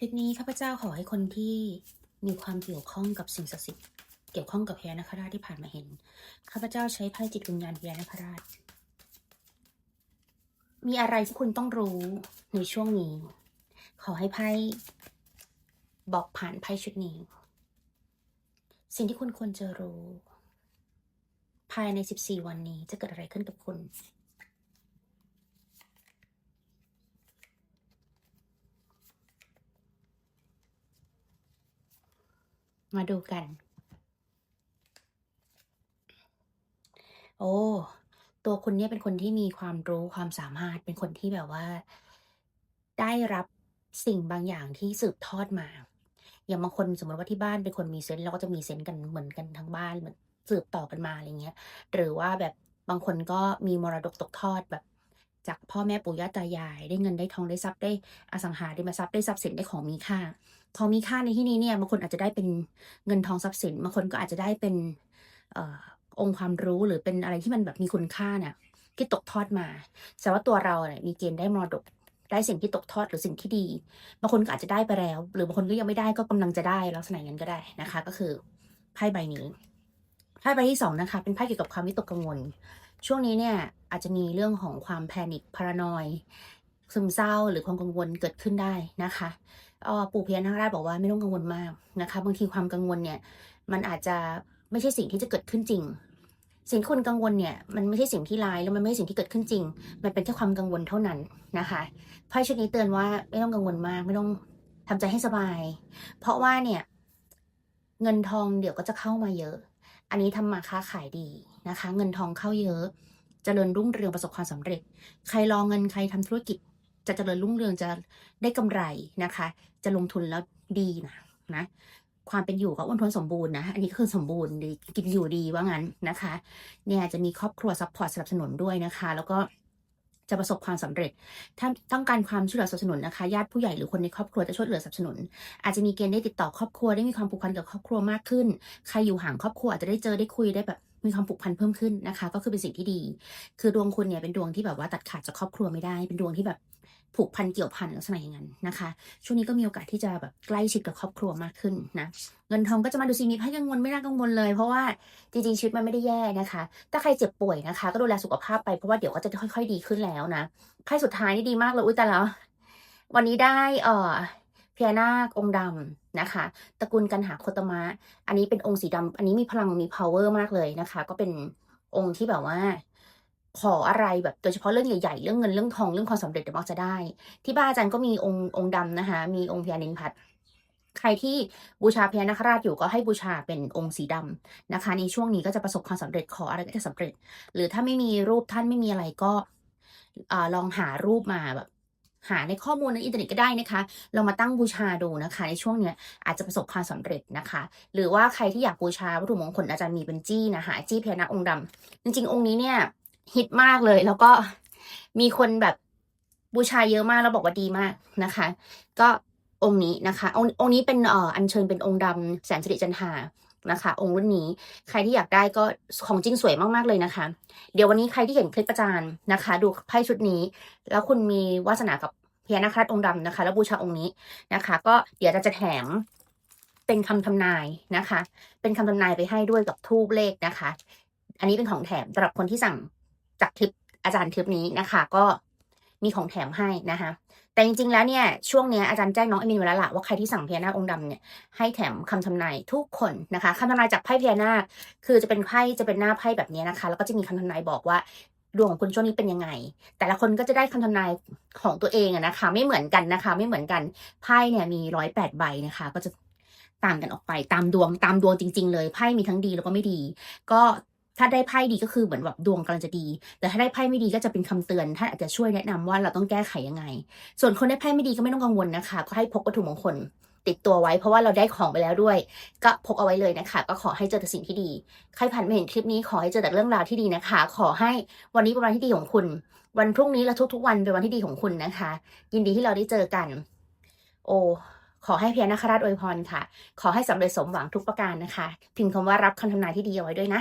คลิปนี้ข้าพเจ้าขอให้คนที่มีความเกี่ยวข้องกับสิ่งศักดิ์สิทธิ์เกี่ยวข้องกับพญานาคราชที่ผ่านมาเห็น ข้าพเจ้าใช้ไพ่จิตวิญญาณพญานาคราช มีอะไรที่คุณต้องรู้ในช่วงนี้ ขอให้ไพ่บอกผ่านไพ่ชุดนี้ สิ่งที่คุณควรจะรู้ ภายใน 14 วันนี้จะเกิดอะไรขึ้นกับคุณ มาดูกัน โอ้ ตัวคุณเนี่ยเป็นคนที่มีความรู้ความสามารถ เป็นคนที่แบบว่า ได้รับสิ่งบางอย่างที่สืบทอดมา อย่างบางคนสมมติว่าที่บ้านเป็นคนมีเซนส์เราก็จะมีเซนส์กันเหมือนกันทั้งบ้านเหมือนสืบต่อกันมาอะไรเงี้ย หรือว่าแบบบางคนก็มีมรดกตกทอดแบบ จากพ่อแม่ปู่ย่าตายาย ได้เงินได้ทองได้ทรัพย์ได้อสังหาริมทรัพย์ได้ทรัพย์สินได้ของมีค่า ของมีค่าในที่นี้เนี่ยบางคนอาจจะได้เป็นเงินทองทรัพย์สินบางคนก็อาจจะได้เป็นเอองค์ความรู้หรือเป็นอะไรที่มันแบบมีคุณค่าเนี่ยที่ตกทอดมาแต่ว่าตัวเราเนี่ยมีเกณฑ์ได้มรดกได้สิ่งที่ตกทอดหรือสิ่งที่ดี บางคนก็อาจจะได้ไปแล้ว หรือบางคนก็ยังไม่ได้ก็กำลังจะได้ลักษณะนั้นก็ได้นะคะ ก็คือไพ่ใบนี้ไพ่ใบที่สองนะคะเป็นไพ่เกี่ยวกับความวิตกกังวล ช่วงนี้เนี่ยอาจจะมีเรื่องของความแพนิคพารานอยซึมเศร้าหรือความกังวลเกิดขึ้นได้นะคะ ปู่พญานาคราชบอกว่าไม่ต้องกังวลมากนะคะบางทีความกังวลเนี่ยมันอาจจะไม่ใช่สิ่งที่จะเกิดขึ้นจริง สิ่งที่คุณกังวลเนี่ยมันไม่ใช่สิ่งที่ร้ายแล้วมันไม่ใช่สิ่งที่เกิดขึ้นจริง มันเป็นแค่ความกังวลเท่านั้นนะคะไพ่ชุดนี้เตือนว่าไม่ต้องกังวลมากไม่ต้องทำใจให้สบาย เพราะว่าเนี่ยเงินทองเดี๋ยวก็จะเข้ามาเยอะ อันนี้ทำมาค้าขายดีนะคะ เงินทองเข้าเยอะเจริญรุ่งเรืองประสบความสำเร็จ ใครรอเงินใครทำธุรกิจ จะเจริญรุ่งเรืองจะได้กำไรนะคะ จะลงทุนแล้วดีนะนะความเป็นอยู่ก็อ้วนท้วนสมบูรณ์นะ อันนี้ก็คือสมบูรณ์ดีกินอยู่ดีว่างั้นนะคะ เนี่ยจะมีครอบครัวซัพพอร์ตสนับสนุนด้วยนะคะ แล้วก็จะประสบความสำเร็จ ถ้าต้องการความช่วยเหลือสนับสนุนนะคะ ญาติผู้ใหญ่หรือคนในครอบครัวจะช่วยเหลือสนับสนุน อาจจะมีเกณฑ์ได้ติดต่อครอบครัวได้มีความผูกพันกับครอบครัวมากขึ้น ใครอยู่ห่างครอบครัวอาจจะได้เจอได้คุยได้แบบมีความผูกพันเพิ่มขึ้นนะคะ ก็คือเป็นสิ่งที่ดี คือดวงคุณเนี่ยเป็นดวงที่แบบว่าตัดขาดจากครอบครัวไม่ได้ เป็นดวงที่แบบ ผูกพันเกี่ยวพันลักษณะอย่างนั้นนะคะ ช่วงนี้ก็มีโอกาสที่จะแบบใกล้ชิดกับครอบครัวมากขึ้นนะเงินทองก็จะมาดูซีมีไพ่กังวลไม่น่ากังวลเลย เพราะว่าจริงๆชีวิตมันไม่ได้แย่นะคะ ถ้าใครเจ็บป่วยนะคะ ก็ดูแลสุขภาพไปเพราะว่าเดี๋ยวก็จะค่อย ๆ ดีขึ้นแล้วนะไพ่สุดท้ายนี่ดีมากเลยอุ้ยแต่แล้ว วันนี้ได้เอ่อพญานาคองค์ดำนะคะตระกูลกันหาโคตมะ อันนี้เป็นองค์สีดำอันนี้มีพลังมี power มากเลยนะคะ ก็เป็นองค์ที่แบบว่า ขออะไรแบบโดยเฉพาะเรื่องใหญ่ๆ เรื่องเงินเรื่องทองเรื่องความสำเร็จเดี๋ยวมักจะได้ ที่บ้านอาจารย์ก็มีองค์องค์ดำนะคะ มีองค์พญานินพัดใครที่บูชาพญานาคราชอยู่ก็ให้บูชาเป็นองค์สีดำนะคะ ในช่วงนี้ก็จะประสบความสำเร็จขออะไรก็จะสำเร็จ หรือถ้าไม่มีรูปท่านไม่มีอะไรก็อลองหารูปมาแบบหาในข้อมูลในอินเทอร์เน็ตก็ได้นะคะลองมาตั้งบูชาดูนะคะ ในช่วงเนี้ยอาจจะประสบความสำเร็จนะคะ หรือว่าใครที่อยากบูชาวัตถุมงคลอาจารย์มีเป็นจี้นะคะจี้พญานาคองค์ดำจริงๆ องค์นี้เนี่ย ฮิตมากเลย แล้วก็มีคนแบบบูชาเยอะมากแล้วบอกว่าดีมากนะคะ ก็องค์นี้นะคะองค์องค์นี้เป็นเอ่ออัญเชิญเป็นองค์ดำแสนสิริจันทานะคะ องค์รุ่นนี้ใครที่อยากได้ก็ของจริงสวยมากๆเลยนะคะ เดี๋ยววันนี้ใครที่เห็นคลิปประจานนะคะ ดูไพ่ชุดนี้ แล้วคุณมีวาสนากับพญานาคราชองค์ดำนะคะ แล้วบูชาองค์นี้นะคะ ก็เดี๋ยวจะจะแถมเป็นคำทำนายนะคะ เป็นคำทำนายไปให้ด้วยกับทูบเลขนะคะ อันนี้เป็นของแถมสำหรับคนที่สั่ง จากคลิปอาจารย์คลิปนี้นะคะ ก็มีของแถมให้นะคะ แต่จริงๆแล้วเนี่ย ช่วงเนี้ยอาจารย์แจ้งน้องเอมินไว้แล้วล่ะว่าใครที่สั่งพญานาคองค์ดำเนี่ยให้แถมคำทำนายทุกคนนะคะคำทำนายจากไพ่พญานาคคือจะเป็นไพ่จะเป็นหน้าไพ่แบบนี้นะคะ แล้วก็จะมีคำทำนายบอกว่าดวงของคุณช่วงนี้เป็นยังไง แต่ละคนก็จะได้คำทำนายของตัวเองอะนะคะ ไม่เหมือนกันนะคะ ไม่เหมือนกันไพ่เนี่ยมีร้อยแปดใบนะคะ ก็จะต่างกันออกไปตามดวงตามดวงจริง ๆ เลยไพ่มีทั้งดีแล้วก็ไม่ดี ก็ ถ้าได้ไพ่ดีก็คือเหมือนแบบดวงกำลังจะดี แต่ถ้าได้ไพ่ไม่ดีก็จะเป็นคำเตือนท่านอาจจะช่วยแนะนำว่าเราต้องแก้ไขยังไง ส่วนคนได้ไพ่ไม่ดีก็ไม่ต้องกังวลนะคะ ก็ให้พกวัตถุมงคลติดตัวไว้เพราะว่าเราได้ของไปแล้วด้วย ก็พกเอาไว้เลยนะคะ ก็ขอให้เจอแต่สิ่งที่ดี ใครผ่านมาเห็นคลิปนี้ขอให้เจอแต่เรื่องราวที่ดีนะคะ ขอให้วันนี้เป็นวันที่ดีของคุณ วันพรุ่งนี้และทุกๆวันเป็นวันที่ดีของคุณนะคะ ยินดีที่เราได้เจอกัน โอ้ขอให้เพญานาคราชอวยพรค่ะ ขอให้สำเร็จสมหวังทุกประการนะคะ พิมพ์คำว่ารับคำทำนายที่ดีเอาไว้ด้วยนะ